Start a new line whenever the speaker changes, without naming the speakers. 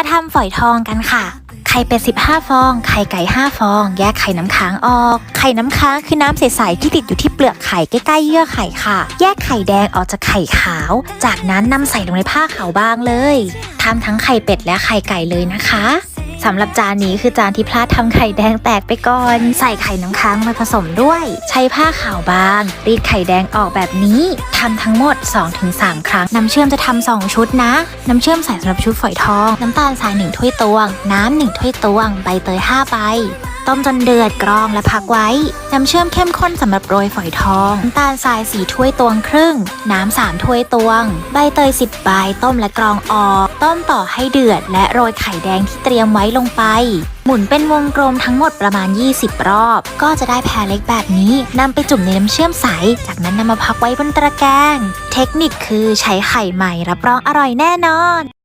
มาทำฝอยทองกันค่ะ ไข่เป็ด15 ฟอง ไข่ไก่ 5 ฟอง แยกไข่น้ำค้างออก ไข่น้ำค้างคือน้ำใสๆที่ติดอยู่ที่เปลือกไข่ใกล้ๆเยื่อไข่ค่ะ แยกไข่แดงออกจากไข่ขาว จากนั้นนำใส่ลงในผ้าขาวบางเลยทำทั้งไข่เป็ดและไข่ไก่เลยนะคะ สำหรับจานนี้คือจานที่พลาดทำไข่แดงแตกไปก่อน ใส่ไข่น้ำค้างมาผสมด้วย ใช้ผ้าขาวบาง รีดไข่แดงออกแบบนี้ทำทั้งหมด 2-3 ครั้ง น้ำเชื่อมจะทำสองชุดนะ น้ำเชื่อมใส่สำหรับชุดฝอยทอง น้ำตาลทรายหนึ่งถ้วยตวง น้ำหนึ่งถ้วยตวง ใบเตย5ใบ ต้มจนเดือดกรองและพักไว้ น้ำเชื่อมเข้มข้นสำหรับโรยฝอยทองน้ำตาลทรายสี่ถ้วยตวงครึ่ง น้ำสามถ้วยตวง ใบเตย10ใบต้มและกรองออก ต้มต่อให้เดือด และโรยไข่แดงที่เตรียมไว้ลงไป หมุนเป็นวงกลมทั้งหมดประมาณ 20 รอบ ก็จะได้แพรเล็กแบบนี้นำไปจุ่มในน้ำเชื่อมใส จากนั้นนำมาพักไว้บนตะแกรง เทคนิคคือใช้ไข่ใหม่รับรองอร่อยแน่นอน